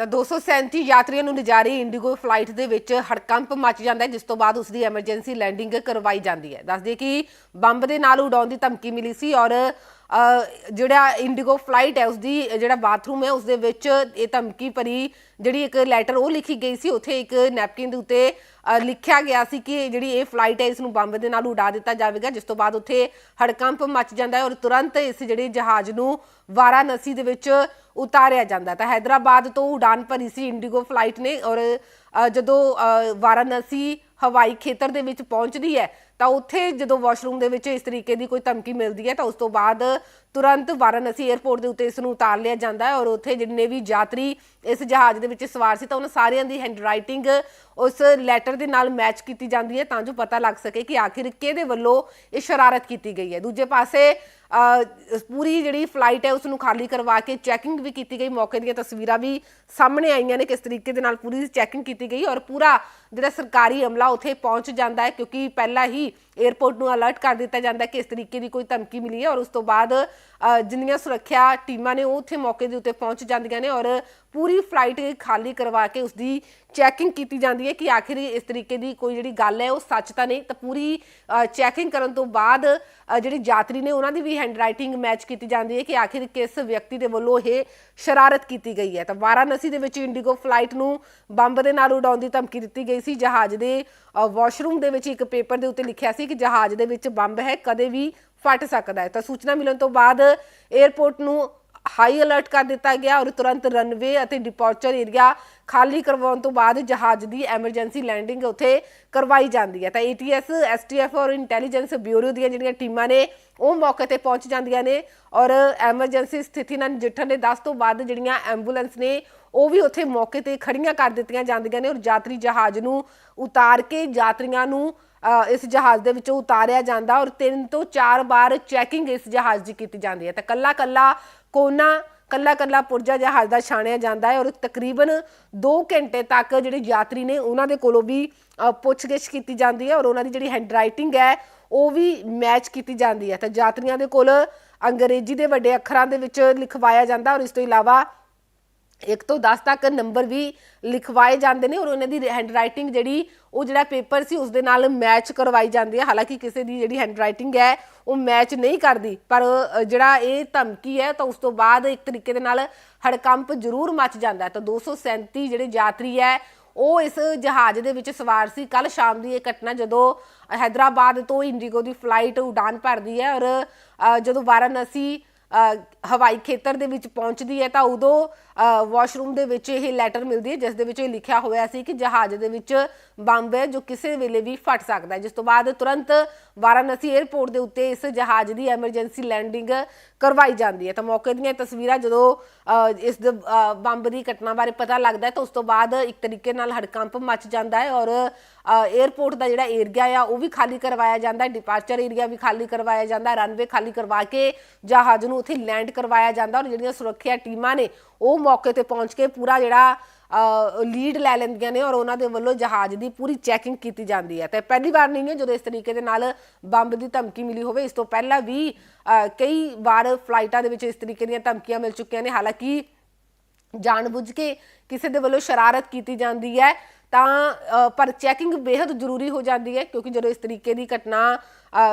ਤਾਂ 237 ਯਾਤਰੀਆਂ ਨੂੰ ਲਿਜਾਰੀ ਇੰਡੀਗੋ ਫਲਾਈਟ ਦੇ ਵਿੱਚ ਹੜਕੰਪ ਮਚ ਜਾਂਦਾ ਹੈ, ਜਿਸ ਤੋਂ ਬਾਅਦ ਉਸ ਦੀ ਐਮਰਜੈਂਸੀ ਲੈਂਡਿੰਗ ਕਰਵਾਈ ਜਾਂਦੀ ਹੈ। ਦੱਸ ਕਿ ਬੰਬ ਦੇ ਨਾਲ ਉਡਾਉਣ ਦੀ ਧਮਕੀ ਮਿਲੀ ਸੀ ਔਰ ਜਿਹੜਾ ਇੰਡੀਗੋ ਫਲਾਈਟ ਹੈ, ਉਸਦੀ ਜਿਹੜਾ ਬਾਥਰੂਮ ਹੈ ਉਸ ਦੇ ਵਿੱਚ ਇਹ ਧਮਕੀ ਭਰੀ ਜਿਹੜੀ ਇੱਕ ਲੈਟਰ ਉਹ ਲਿਖੀ ਗਈ ਸੀ, ਉੱਥੇ ਇੱਕ ਨੈਪਕਿਨ ਦੇ ਉੱਤੇ ਲਿਖਿਆ ਗਿਆ ਸੀ ਕਿ ਜਿਹੜੀ ਇਹ ਫਲਾਈਟ ਹੈ ਇਸ ਨੂੰ ਬੰਬ ਦੇ ਨਾਲ ਉਡਾ ਦਿੱਤਾ ਜਾਵੇਗਾ, ਜਿਸ ਤੋਂ ਬਾਅਦ ਉੱਥੇ ਹੜਕੰਪ ਮਚ ਜਾਂਦਾ ਹੈ ਔਰ ਤੁਰੰਤ ਇਸ ਜਿਹੜੇ ਜਹਾਜ਼ ਨੂੰ ਵਾਰਾਨਸੀ ਦੇ ਵਿੱਚ ਉਤਾਰਿਆ ਜਾਂਦਾ ਤਾਂ ਹైదరాబాద్ ਤੋਂ ਉਡਾਨ ਭਰੀ ਸੀ ਇੰਡੀਗੋ ਫਲਾਈਟ ਨੇ ਔਰ ਜਦੋਂ ਵਾਰਾਨਸੀ ਹਵਾਈ ਖੇਤਰ ਦੇ ਵਿੱਚ ਪਹੁੰਚਦੀ ਹੈ, ਤਾਂ ਉੱਥੇ ਜਦੋਂ ਵਾਸ਼ਰੂਮ ਦੇ ਵਿੱਚ ਇਸ ਤਰੀਕੇ ਦੀ ਕੋਈ ਧਮਕੀ ਮਿਲਦੀ ਹੈ, ਤਾਂ ਉਸ ਤੋਂ ਬਾਅਦ ਤੁਰੰਤ ਵਾਰਾਣਸੀ 에ਅਰਪੋਰਟ ਦੇ ਉੱਤੇ ਇਸ ਨੂੰ ਉਤਾਰ ਲਿਆ ਜਾਂਦਾ ਹੈ ਔਰ ਉੱਥੇ ਜਿੰਨੇ ਵੀ ਯਾਤਰੀ ਇਸ ਜਹਾਜ਼ ਦੇ ਵਿੱਚ ਸਵਾਰ ਸੀ ਤਾਂ ਉਹਨਾਂ ਸਾਰਿਆਂ ਦੀ ਹੈਂਡਰਾਈਟਿੰਗ ਉਸ ਲੈਟਰ ਦੇ ਨਾਲ ਮੈਚ ਕੀਤੀ ਜਾਂਦੀ ਹੈ ਤਾਂ ਜੋ ਪਤਾ ਲੱਗ ਸਕੇ ਕਿ ਆਖਿਰ ਕਿਹਦੇ ਵੱਲੋਂ ਇਹ ਸ਼ਰਾਰਤ ਕੀਤੀ ਗਈ ਹੈ। ਦੂਜੇ ਪਾਸੇ ਪੂਰੀ ਜਿਹੜੀ ਫਲਾਈਟ ਹੈ ਉਸ ਨੂੰ ਖਾਲੀ ਕਰਵਾ ਕੇ ਚੈਕਿੰਗ ਵੀ ਕੀਤੀ ਗਈ। ਮੌਕੇ ਦੀਆਂ ਤਸਵੀਰਾਂ ਵੀ ਸਾਹਮਣੇ ਆਈਆਂ ਨੇ ਕਿਸ ਤਰੀਕੇ ਦੇ ਨਾਲ ਪੂਰੀ ਚੈਕਿੰਗ ਕੀਤੀ ਗਈ ਔਰ ਪੂਰਾ ਜਿਹੜਾ ਸਰਕਾਰੀ ਅਮਲਾ ਉੱਥੇ ਪਹੁੰਚ ਜਾਂਦਾ ਹੈ ਕਿਉਂਕਿ ਪਹਿਲਾਂ ਹੀ 에ਅਰਪੋਰਟ ਨੂੰ ਅਲਰਟ ਕਰ ਦਿੱਤਾ ਜਾਂਦਾ ਕਿ ਇਸ ਤਰੀਕੇ ਦੀ ਕੋਈ ਧਮਕੀ ਮਿਲੀ ਹੈ ਔਰ ਉਸ ਤੋਂ ਬਾਅਦ ਜਿੰਨੀਆਂ ਸੁਰੱਖਿਆ ਟੀਮਾਂ ਨੇ ਉਹ ਉੱਥੇ ਮੌਕੇ ਦੇ ਉੱਤੇ ਪਹੁੰਚ ਜਾਂਦੀਆਂ ਨੇ ਔਰ ਪੂਰੀ ਫਲਾਈਟ ਖਾਲੀ ਕਰਵਾ ਕੇ ਉਸ ਦੀ ਚੈਕਿੰਗ ਕੀਤੀ ਜਾਂਦੀ ਹੈ ਕਿ ਆਖਿਰ ਇਸ ਤਰੀਕੇ ਦੀ ਕੋਈ ਜਿਹੜੀ ਗੱਲ ਹੈ ਉਹ ਸੱਚ ਤਾਂ ਨਹੀਂ ਤਾਂ ਪੂਰੀ ਚੈਕਿੰਗ ਕਰਨ ਤੋਂ ਬਾਅਦ ਅ, ਜਿਹੜੇ ਯਾਤਰੀ ਨੇ ਉਹਨਾਂ ਦੀ ਵੀ ਹੈਂਡਰਾਈਟਿੰਗ ਮੈਚ ਕੀਤੀ ਜਾਂਦੀ ਹੈ ਕਿ ਆਖਿਰ ਕਿਸ ਵਿਅਕਤੀ ਦੇ ਵੱਲੋਂ ਇਹ ਸ਼ਰਾਰਤ ਕੀਤੀ ਗਈ ਹੈ। ਤਾਂ ਵਾਰਾਣਸੀ ਦੇ ਵਿੱਚ ਇੰਡੀਗੋ ਫਲਾਈਟ ਨੂੰ ਬੰਬ ਦੇ ਨਾਲ ਉਡਾਉਣ ਦੀ ਧਮਕੀ ਦਿੱਤੀ ਗਈ ਸੀ। ਜਹਾਜ਼ ਦੇ ਵਾਸ਼ਰੂਮ ਦੇ ਵਿੱਚ ਇੱਕ ਪੇਪਰ ਦੇ ਉੱਤੇ ਲਿਖਿਆ ਸੀ ਕਿ ਜਹਾਜ਼ ਦੇ ਵਿੱਚ ਬੰਬ ਹੈ ਕਦੇ ਵੀ ਫਟ ਸਕਦਾ ਹੈ। ਤਾਂ ਸੂਚਨਾ ਮਿਲਣ ਤੋਂ ਬਾਅਦ 에ਅਰਪੋਰਟ ਨੂੰ ਹਾਈ ਅਲਰਟ ਕਰ ਦਿੱਤਾ ਗਿਆ ਔਰ ਤੁਰੰਤ ਰਨਵੇ ਅਤੇ ਡਿਪਾਰਚਰ ਏਰੀਆ ਖਾਲੀ ਕਰਵਾਉਣ ਤੋਂ ਬਾਅਦ ਜਹਾਜ਼ ਦੀ ਐਮਰਜੈਂਸੀ ਲੈਂਡਿੰਗ ਉੱਥੇ ਕਰਵਾਈ ਜਾਂਦੀ ਹੈ। ਤਾਂ ਏਟੀਐਸ ਐਸਟੀਐਫ ਔਰ ਇੰਟੈਲੀਜੈਂਸ ਬਿਊਰੋ ਦੀਆਂ ਜਿਹੜੀਆਂ ਟੀਮਾਂ ਨੇ, ਉਹ ਮੌਕੇ ਤੇ ਪਹੁੰਚ ਜਾਂਦੀਆਂ ਨੇ ਔਰ ਐਮਰਜੈਂਸੀ ਸਥਿਤੀ ਨਾਲ ਨਜਿੱਠਣ ਦੇ 10 ਤੋਂ ਬਾਅਦ ਜਿਹੜੀਆਂ ਐਂਬੂਲੈਂਸ ਨੇ, ਉਹ ਵੀ ਉੱਥੇ ਮੌਕੇ ਤੇ ਖੜੀਆਂ ਕਰ ਦਿੱਤੀਆਂ ਜਾਂਦੀਆਂ ਨੇ ਔਰ ਯਾਤਰੀ ਜਹਾਜ਼ ਨੂੰ ਉਤਾਰ ਕੇ ਯਾਤਰੀਆਂ ਨੂੰ ਇਸ ਜਹਾਜ਼ ਦੇ ਵਿੱਚੋਂ ਉਤਾਰਿਆ ਜਾਂਦਾ ਔਰ ਤਿੰਨ ਤੋਂ ਚਾਰ ਵਾਰ ਚੈਕਿੰਗ ਇਸ ਜਹਾਜ਼ ਦੀ ਕੀਤੀ ਜਾਂਦੀ ਹੈ। ਤਾਂ ਕੱਲਾ ਕੱਲਾ ਕੋਨਾ ਕੱਲਾ ਕੱਲਾ ਪੁਰਜਾ ਜਹਾਜ਼ ਦਾ ਛਾਣਿਆ ਜਾਂਦਾ ਹੈ ਔਰ ਤਕਰੀਬਨ 2 ਘੰਟੇ ਤੱਕ ਜਿਹੜੇ ਯਾਤਰੀ ਨੇ ਉਹਨਾਂ ਦੇ ਕੋਲੋਂ ਵੀ ਪੁੱਛਗਿੱਛ ਕੀਤੀ ਜਾਂਦੀ ਹੈ ਔਰ ਉਹਨਾਂ ਦੀ ਜਿਹੜੀ ਹੈਂਡਰਾਈਟਿੰਗ ਹੈ, ਉਹ ਵੀ ਮੈਚ ਕੀਤੀ ਜਾਂਦੀ ਹੈ। ਤਾਂ ਯਾਤਰੀਆਂ ਦੇ ਕੋਲ ਅੰਗਰੇਜ਼ੀ ਦੇ ਵੱਡੇ ਅੱਖਰਾਂ ਦੇ ਵਿੱਚ ਲਿਖਵਾਇਆ ਜਾਂਦਾ ਔਰ ਇਸ ਤੋਂ ਇਲਾਵਾ ਇੱਕ ਤੋਂ 10 ਤੱਕ ਨੰਬਰ ਵੀ ਲਿਖਵਾਏ ਜਾਂਦੇ ਨੇ ਔਰ ਉਹਨਾਂ ਦੀ ਹੈਂਡਰਾਈਟਿੰਗ ਜਿਹੜੀ ਉਹ ਜਿਹੜਾ ਪੇਪਰ ਸੀ ਉਸ ਦੇ ਨਾਲ ਮੈਚ ਕਰਵਾਈ ਜਾਂਦੀ ਹੈ। ਹਾਲਾਂਕਿ ਕਿਸੇ ਦੀ ਜਿਹੜੀ ਹੈਂਡਰਾਈਟਿੰਗ ਹੈ, ਉਹ ਮੈਚ ਨਹੀਂ ਕਰਦੀ, ਪਰ ਜਿਹੜਾ ਇਹ ਧਮਕੀ ਹੈ, ਤਾਂ ਉਸ ਤੋਂ ਬਾਅਦ ਇੱਕ ਤਰੀਕੇ ਦੇ ਨਾਲ ਹੜਕੰਪ ਜ਼ਰੂਰ ਮਚ ਜਾਂਦਾ ਹੈ। ਤਾਂ 237 ਜਿਹੜੇ ਯਾਤਰੀ ਹੈ, ਉਹ ਇਸ ਜਹਾਜ਼ ਦੇ ਵਿੱਚ ਸਵਾਰ ਸੀ। ਕੱਲ ਸ਼ਾਮ ਦੀ ਇਹ ਘਟਨਾ ਜਦੋਂ ਹైదరాబాద్ ਤੋਂ ਇੰਡੀਗੋ ਦੀ ਫਲਾਈਟ ਉਡਾਨ ਭਰਦੀ ਹੈ ਔਰ ਜਦੋਂ ਵਾਰਾਨਸੀ ਹਵਾਈ ਖੇਤਰ ਦੇ ਵਿੱਚ ਪਹੁੰਚਦੀ ਹੈ ਤਾਂ ਉਦੋਂ ਅ, ਵਾਸ਼ਰੂਮ ਦੇ ਵਿੱਚ ਇਹ ਲੈਟਰ ਮਿਲਦੀ ਹੈ ਜਿਸ ਦੇ ਵਿੱਚ ਇਹ ਲਿਖਿਆ ਹੋਇਆ ਸੀ ਕਿ ਜਹਾਜ਼ ਦੇ ਵਿੱਚ ਬੰਬ ਹੈ ਜੋ ਕਿਸੇ ਵੇਲੇ ਵੀ ਫਟ ਸਕਦਾ ਹੈ। ਜਿਸ ਤੋਂ ਬਾਅਦ ਤੁਰੰਤ ਵਾਰਾਣਸੀ 에ਅਰਪੋਰਟ ਦੇ ਉੱਤੇ ਇਸ ਜਹਾਜ਼ ਦੀ ਐਮਰਜੈਂਸੀ ਲੈਂਡਿੰਗ ਕਰਵਾਈ ਜਾਂਦੀ ਹੈ। ਤਾਂ ਮੌਕੇ ਦੀਆਂ ਤਸਵੀਰਾਂ ਜਦੋਂ ਇਸ ਦੇ ਬੰਬ ਦੀ ਘਟਨਾ ਬਾਰੇ ਪਤਾ ਲੱਗਦਾ ਹੈ, ਤਾਂ ਉਸ ਤੋਂ ਬਾਅਦ ਇੱਕ ਤਰੀਕੇ ਨਾਲ ਹੜਕੰਪ ਮਚ ਜਾਂਦਾ ਹੈ ਔਰ 에ਅਰਪੋਰਟ ਦਾ ਜਿਹੜਾ ਏਰੀਆ ਆ, ਉਹ ਵੀ ਖਾਲੀ ਕਰਵਾਇਆ ਜਾਂਦਾ ਹੈ। ਡਿਪਾਰਚਰ ਏਰੀਆ ਵੀ ਖਾਲੀ ਕਰਵਾਇਆ ਜਾਂਦਾ ਹੈ। ਰਨਵੇ ਖਾਲੀ ਕਰਵਾ ਕੇ ਜਹਾਜ਼ ਨੂੰ ਉੱਥੇ ਲੈਂਡ ਕਰਵਾਇਆ ਜਾਂਦਾ ਔਰ ਜਿਹੜੀਆਂ ਸੁਰੱਖਿਆ ਟੀਮਾਂ ਨੇ, ਉਹ ਮੌਕੇ ਤੇ ਪਹੁੰਚ ਕੇ ਪੂਰਾ ਜਿਹੜਾ ਲੀਡ ਲੈ ਲੈਂਦੀਆਂ ਨੇ ਔਰ ਉਹਨਾਂ ਦੇ ਵੱਲੋਂ ਜਹਾਜ਼ ਦੀ ਪੂਰੀ ਚੈਕਿੰਗ ਕੀਤੀ ਜਾਂਦੀ ਹੈ। ਤੇ ਪਹਿਲੀ ਵਾਰ ਨਹੀਂ ਹੈ ਜਦੋਂ ਇਸ ਤਰੀਕੇ ਦੇ ਨਾਲ ਬੰਬ ਦੀ ਧਮਕੀ ਮਿਲੀ ਹੋਵੇ। ਇਸ ਤੋਂ ਪਹਿਲਾਂ ਵੀ ਕਈ ਵਾਰ ਫਲਾਈਟਾਂ ਦੇ ਵਿੱਚ ਇਸ ਤਰੀਕੇ ਦੀਆਂ ਧਮਕੀਆਂ ਮਿਲ ਚੁੱਕੀਆਂ ਨੇ। ਹਾਲਾਂਕਿ ਜਾਣਬੁੱਝ ਕੇ ਕਿਸੇ ਦੇ ਵੱਲੋਂ ਸ਼ਰਾਰਤ ਕੀਤੀ ਜਾਂਦੀ ਹੈ, ਤਾਂ ਪਰ ਚੈਕਿੰਗ ਬੇहद ਜ਼ਰੂਰੀ ਹੋ ਜਾਂਦੀ ਹੈ ਕਿਉਂਕਿ ਜਦੋਂ ਇਸ ਤਰੀਕੇ ਦੀ ਘਟਨਾ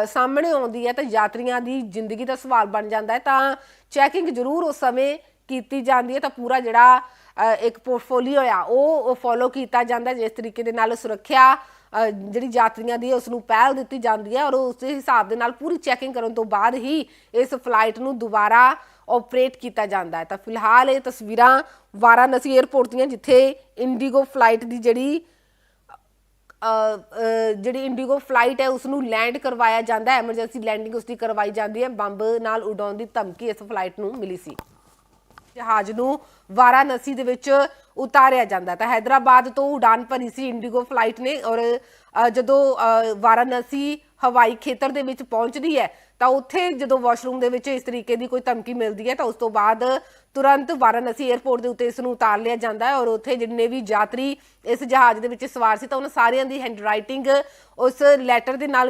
ਸਾਹਮਣੇ ਆਉਂਦੀ ਹੈ ਤਾਂ ਯਾਤਰੀਆਂ ਦੀ ਜ਼ਿੰਦਗੀ ਦਾ ਸਵਾਲ ਬਣ ਜਾਂਦਾ ਹੈ। ਤਾਂ ਚੈਕਿੰਗ ਜ਼ਰੂਰ ਉਸ ਸਮੇਂ ਕੀਤੀ ਜਾਂਦੀ ਹੈ ਤਾਂ ਪੂਰਾ ਜਿਹੜਾ ਇੱਕ ਪੋਰਟਫੋਲੀਓ ਆ, ਉਹ ਫੋਲੋ ਕੀਤਾ ਜਾਂਦਾ, ਜਿਸ ਤਰੀਕੇ ਦੇ ਨਾਲ ਸੁਰੱਖਿਆ ਜਿਹੜੀ ਯਾਤਰੀਆਂ ਦੀ ਹੈ ਉਸ ਨੂੰ ਪਹਿਲ ਦਿੱਤੀ ਜਾਂਦੀ ਹੈ ਔਰ ਉਸ ਦੇ ਹਿਸਾਬ ਦੇ ਨਾਲ ਪੂਰੀ ਚੈਕਿੰਗ ਕਰਨ ਤੋਂ ਬਾਅਦ ਹੀ ਇਸ ਫਲਾਈਟ ਨੂੰ ਦੁਬਾਰਾ ਆਪਰੇਟ ਕੀਤਾ ਜਾਂਦਾ ਹੈ। ਤਾਂ ਫਿਲਹਾਲ ਇਹ ਤਸਵੀਰਾਂ ਵਾਰਾਨਸੀ 에ਅਰਪੋਰਟ ਦੀਆਂ, ਜਿੱਥੇ ਇੰਡੀਗੋ ਫਲਾਈਟ ਦੀ ਜਿਹੜੀ ਜਿਹੜੀ ਇੰਡੀਗੋ ਫਲਾਈਟ ਹੈ ਉਸ ਨੂੰ ਲੈਂਡ ਕਰਵਾਇਆ ਜਾਂਦਾ ਹੈ। ਐਮਰਜੈਂਸੀ ਲੈਂਡਿੰਗ ਉਸ ਦੀ ਕਰਵਾਈ ਜਾਂਦੀ ਹੈ। ਬੰਬ ਨਾਲ ਉਡਾਉਣ ਦੀ ਧਮਕੀ ਇਸ ਫਲਾਈਟ ਨੂੰ ਮਿਲੀ ਸੀ। ਜਹਾਜ਼ ਨੂੰ ਵਾਰਾਨਸੀ ਦੇ ਵਿੱਚ ਉਤਾਰਿਆ ਜਾਂਦਾ ਤਾਂ ਹైదరాబాద్ ਤੋਂ ਉਡਾਨ ਭਰੀ ਸੀ ਇੰਡੀਗੋ ਫਲਾਈਟ ਨੇ ਔਰ ਜਦੋਂ ਵਾਰਾਨਸੀ ਹਵਾਈ ਖੇਤਰ ਦੇ ਵਿੱਚ ਪਹੁੰਚਦੀ ਹੈ, ਤਾਂ ਉੱਥੇ ਜਦੋਂ ਵਾਸ਼ਰੂਮ ਦੇ ਵਿੱਚ ਇਸ ਤਰੀਕੇ ਦੀ ਕੋਈ ਧਮਕੀ ਮਿਲਦੀ ਹੈ, ਤਾਂ ਉਸ ਤੋਂ ਬਾਅਦ ਤੁਰੰਤ ਵਾਰਾਨਸੀ 에ਅਰਪੋਰਟ ਦੇ ਉੱਤੇ ਇਸ ਨੂੰ ਉਤਾਰ ਲਿਆ ਜਾਂਦਾ ਹੈ ਔਰ ਉੱਥੇ ਜਿੰਨੇ ਵੀ ਯਾਤਰੀ ਇਸ ਜਹਾਜ਼ ਦੇ ਵਿੱਚ ਸਵਾਰ ਸੀ, ਤਾਂ ਉਹਨਾਂ ਸਾਰਿਆਂ ਦੀ ਹੈਂਡਰਾਈਟਿੰਗ ਉਸ ਲੈਟਰ ਦੇ ਨਾਲ